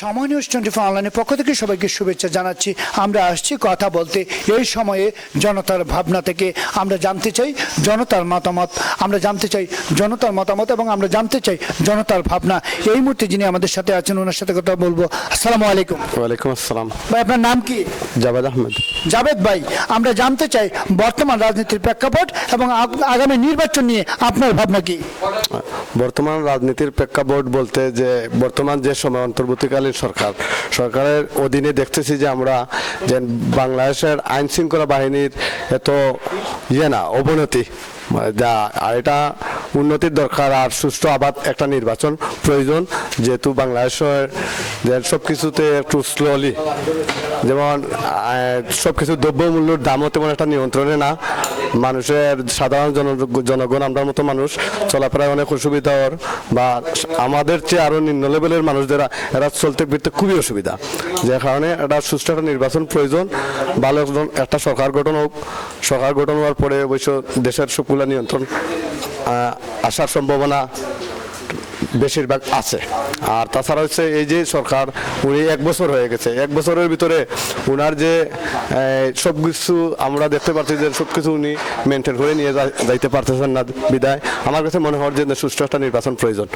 সময় news twenty four অনলাইনের পক্ষ থেকে সবাইকে শুভেচ্ছা জানাচ্ছি। আমরা আসছি কথা বলতে। এই সময়ে জনতার ভাবনা থেকে আমরা জানতে চাই জনতার মতামত। আমরা জানতে চাই জনতার মতামত এবং আমরা জানতে চাই জনতার ভাবনা। এই মুহূর্তে যিনি আমাদের সাথে আছেন ওনার সাথে কথা বলব। আসসালামু আলাইকুম। ওয়ালাইকুম আসসালাম। ভাই আপনার নাম কি? জাভেদ আহমেদ। জাভেদ ভাই আমরা জানতে চাই বর্তমান রাজনীতির প্রেক্ষাপট এবং আগামী নির্বাচন নিয়ে আপনার ভাবনা কি? বর্তমান রাজনীতির প্রেক্ষাপট বলতে যে বর্তমান যে সময় অন্তর্বর্তীকালীন সরকার। সরকারের অধীনে দেখতেছি যে আমরা যে বাংলাদেশের আইন শৃঙ্খলা বাহিনীর এত ইয়ে না, অবনতি। মানে যা, আর এটা উন্নতির দরকার আর সুষ্ঠু আবাদ একটা নির্বাচন প্রয়োজন, যেহেতু বাংলাদেশের সব কিছুতে একটু স্লোলি যেমন সব কিছু দ্রব্যমূল্যের দামও তেমন একটা নিয়ন্ত্রণে না। মানুষের সাধারণ জন, জনগণ আমরা মতো মানুষ, চলাফেরায় অনেক অসুবিধা ওর বা আমাদের চেয়ে আরও নিম্ন লেভেলের মানুষদের, এরা চলতে ফিরতে খুবই অসুবিধা। যে কারণে একটা সুষ্ঠু একটা নির্বাচন প্রয়োজন, ভালো একটা সরকার গঠন হোক। সরকার গঠন হওয়ার পরে অবশ্য দেশের সবগুলা নিয়ন্ত্রণ আসার সম্ভাবনা বেশিরভাগ আছে। আর তাছাড়া হচ্ছে এই যে সরকার, উনি এক বছর হয়ে গেছে। এক বছরের ভিতরে ওনার যে সব কিছু আমরা দেখতে পাচ্ছি যে সব কিছু উনি মেনটেন করে নিয়ে যাইতে পারতেছেন না বিদায়। আমার কাছে মনে হয় যে সুষ্ঠু একটা নির্বাচন প্রয়োজন।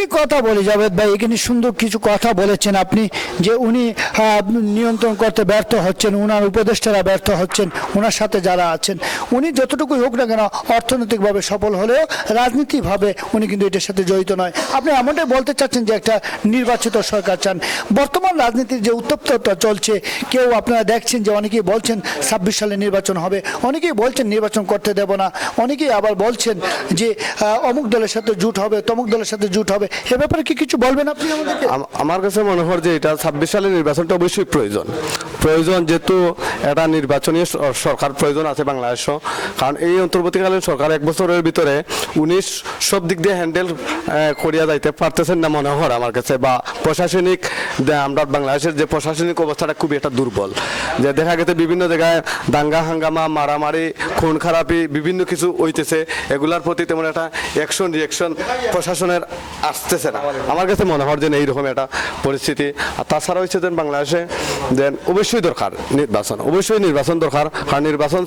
একটি কথা বলি জাভেদ ভাই? এখানে সুন্দর কিছু কথা বলেছেন আপনি, যে উনি নিয়ন্ত্রণ করতে ব্যর্থ হচ্ছেন, উনার উপদেষ্টারা ব্যর্থ হচ্ছেন ওনার সাথে যারা আছেন। উনি যতটুকুই হোক না কেন অর্থনৈতিকভাবে সফল হলেও রাজনীতিভাবে উনি কিন্তু এটার সাথে জড়িত নয়। আপনি এমনটাই বলতে চাচ্ছেন যে একটা নির্বাচিত সরকার চান। বর্তমান রাজনীতির যে উত্তপ্ততা চলছে, কেউ আপনারা দেখছেন যে অনেকেই বলছেন ছাব্বিশ সালে নির্বাচন হবে, অনেকেই বলছেন নির্বাচন করতে দেব না, অনেকেই আবার বলছেন যে অমুক দলের সাথে জুট হবে, তমুক দলের সাথে জুট হবে। এ ব্যাপারে কি কিছু বলবেন আপনি আমাদেরকে? আমার কাছে মনে হয় যে এটা ছাব্বিশ সালের নির্বাচনটা অবশ্যই প্রয়োজন। প্রয়োজন যেহেতু একটা নির্বাচনী সরকার প্রয়োজন আছে বাংলাদেশ কারণ এই অন্তর্বর্তীকালীন সরকার এক বছরের ভিতরে উনিশ সব দিক দিয়ে হ্যান্ডেল করিয়া যাইতে পারতেছেন না মনে হয় আমার কাছে। বা প্রশাসনিক আমরা বাংলাদেশের যে প্রশাসনিক অবস্থাটা খুবই একটা দুর্বল। যে দেখা গেছে বিভিন্ন জায়গায় দাঙ্গা, হাঙ্গামা, মারামারি, খুন খারাপি, বিভিন্ন কিছু হইতেছে। এগুলার প্রতি তেমন একটা অ্যাকশন রিয়াকশন প্রশাসনের আসতেছে না। আমার কাছে মনে হয় জন্য এইরকম একটা পরিস্থিতি। আর তাছাড়া হচ্ছে যেন বাংলাদেশে দেন অবশ্যই দরকার নির্বাচন। অবশ্যই নির্বাচন দরকার। কারণ নির্বাচন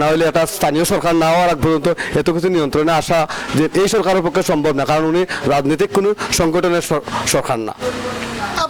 না হলে একটা স্থানীয় সরকার না হওয়ার আগ পর্যন্ত এত কিছু নিয়ন্ত্রণে আসা যে এই সরকারের পক্ষে সম্ভব না। কারণ উনি রাজনৈতিক কোনো সংগঠনের সরকার না।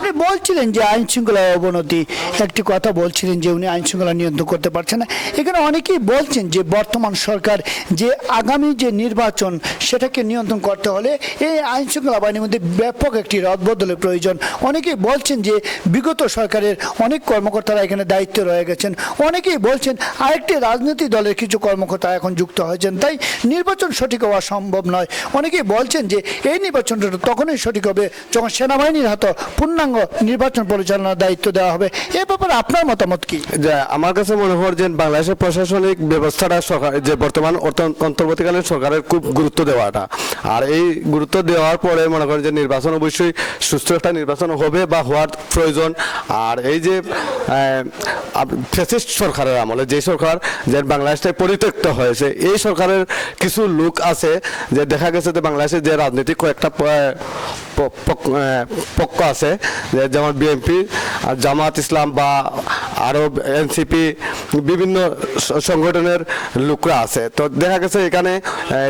আপনি বলছিলেন যে আইন শৃঙ্খলার অবনতি। একটি কথা বলছিলেন যে উনি আইন শৃঙ্খলা নিয়ন্ত্রণ করতে পারছেন না। এখানে অনেকেই বলছেন যে বর্তমান সরকার যে আগামী যে নির্বাচন সেটাকে নিয়ন্ত্রণ করতে হলে এই আইন শৃঙ্খলা বাহিনীর মধ্যে ব্যাপক একটি রদবদলের প্রয়োজন। অনেকেই বলছেন যে বিগত সরকারের অনেক কর্মকর্তারা এখানে দায়িত্বে রয়ে গেছেন। অনেকেই বলছেন আরেকটি রাজনৈতিক দলের কিছু কর্মকর্তা এখন যুক্ত হয়েছেন। তাই নির্বাচন সঠিক হওয়া সম্ভব নয়। অনেকেই বলছেন যে এই নির্বাচনটা তখনই সঠিক হবে যখন সেনাবাহিনীর হাতে পূর্ণাঙ্গ নির্বাচন পরিচালনার দায়িত্ব দেওয়া হবে। এ ব্যাপারে আপনার মতামত কি? আমার কাছে মনে হয় যে বাংলাদেশের প্রশাসনিক ব্যবস্থাটা সরকার, যে বর্তমান অন্তর্বর্তীকালীন সরকারের খুব গুরুত্ব দেওয়াটা। আর এই গুরুত্ব দেওয়ার পরে মনে করেন যে নির্বাচন অবশ্যই সুস্থ একটা নির্বাচন হবে বা হওয়ার প্রয়োজন। আর এই যে ফেসিস্ট সরকারের আমলে, যে সরকার যে বাংলাদেশটায় পরিত্যক্ত হয়েছে, এই সরকারের কিছু লোক আছে যে দেখা গেছে যে বাংলাদেশের যে রাজনৈতিক কয়েকটা পক্ষ আছে যেমন বিএনপি আর জামাত ইসলাম বা আরও এনসিপি বিভিন্ন সংগঠনের লোকরা আছে। তো দেখা গেছে এখানে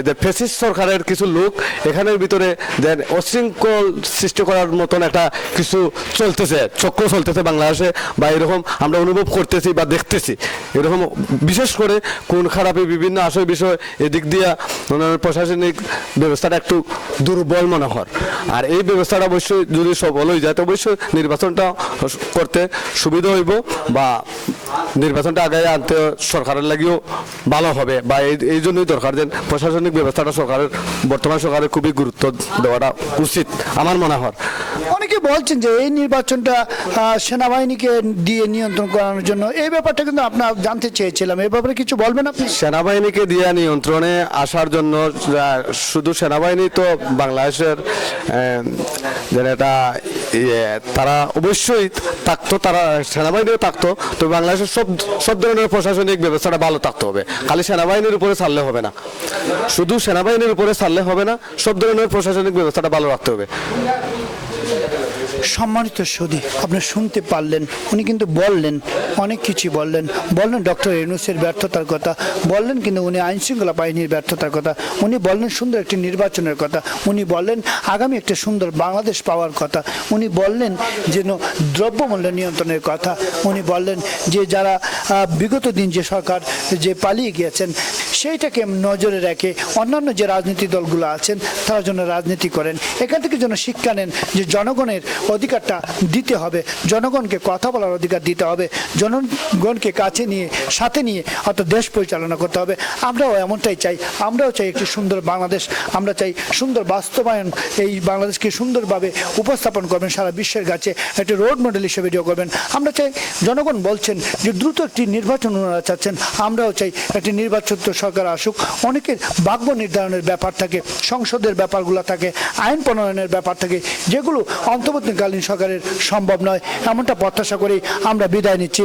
যে ফেসিস্ট সরকারের কিছু লোক এখানের ভিতরে যে অশৃঙ্খল সৃষ্টি করার মতন একটা কিছু চলতেছে, চক্র চলতেছে বাংলাদেশে বা এরকম আমরা অনুভব করতেছি বা দেখতেছি। এরকম বিশেষ করে কোন খারাপে বিভিন্ন আসল বিষয় এদিক দিয়া প্রশাসনিক ব্যবস্থাটা একটু দুর্বল মনে হয়। আর এই ব্যবস্থাটা অবশ্যই যদি সফল হয়ে যায়, তো অবশ্যই নির্বাচনটা করতে সুবিধা হইব বা নির্বাচনটা আগে আনতে সরকারের লাগিও ভালো হবে বা এই এই জন্যই দরকার যে প্রশাসনিক ব্যবস্থাটা সরকারের বর্তমান সরকারের খুবই গুরুত্ব দেওয়াটা উচিত আমার মনে হয়। অনেকে বলছেন যে এই নির্বাচনটা সেনাবাহিনীকে দিয়ে নিয়ন্ত্রণ করানোর জন্য। এই ব্যাপারটা কিন্তু আপনার জানতে চেয়েছিলাম। এই ব্যাপারে কিছু বলবেন আপনি? সেনাবাহিনীকে দিয়ে নিয়ন্ত্রণে আসার জন্য শুধু সেনাবাহিনী তো বাংলাদেশের এটা ইয়ে, তারা অবশ্যই থাকতো, তারা সেনাবাহিনীও থাকতো, তো বাংলাদেশের সব সব ধরনের প্রশাসনিক ব্যবস্থাটা ভালো থাকতে হবে। খালি সেনাবাহিনীর উপরে ছাড়লে হবে না। শুধু সেনাবাহিনীর উপরে ছাড়লে হবে না, সব ধরনের প্রশাসনিক ব্যবস্থাটা ভালো রাখতে হবে। সম্মানিত সুদী, আপনি শুনতে পারলেন, উনি কিন্তু বললেন, অনেক কিছু বললেন। বললেন ডক্টর ইউনুসের ব্যর্থতার কথা, বললেন কিন্তু উনি আইনশৃঙ্খলা বাহিনীর ব্যর্থতার কথা, উনি বললেন সুন্দর একটি নির্বাচনের কথা, উনি বললেন আগামী একটা সুন্দর বাংলাদেশ পাওয়ার কথা, উনি বললেন যেন দ্রব্যমূল্য নিয়ন্ত্রণের কথা, উনি বললেন যে যারা বিগত দিন যে সরকার যে পালিয়ে গিয়েছেন সেইটাকে নজরে রেখে অন্যান্য যে রাজনীতি দলগুলো আছেন, তারা যেন রাজনীতি করেন। এখান থেকে যেন শিক্ষা নেন যে জনগণের অধিকারটা দিতে হবে, জনগণকে কথা বলার অধিকার দিতে হবে, জনগণকে কাছে নিয়ে, সাথে নিয়ে অর্থাৎ দেশ পরিচালনা করতে হবে। আমরাও এমনটাই চাই। আমরাও চাই একটি সুন্দর বাংলাদেশ। আমরা চাই সুন্দর বাস্তবায়ন, এই বাংলাদেশকে সুন্দরভাবে উপস্থাপন করবেন সারা বিশ্বের কাছে, একটি রোড মডেল হিসেবে ভিডিও করবেন। আমরা চাই জনগণ বলছেন যে দ্রুত একটি নির্বাচন ওনারা চাচ্ছেন। আমরাও চাই একটি নির্বাচন সরকার আসুক, অনেকের ভাগ্য নির্ধারণের ব্যাপার থাকে, সংসদের ব্যাপারগুলো থাকে, আইন প্রণয়নের ব্যাপার থাকে, যেগুলো অন্তর্বর্তীকালীন সরকারের সম্ভব নয়, এমনটা প্রত্যাশা করেই আমরা বিদায় নিচ্ছি।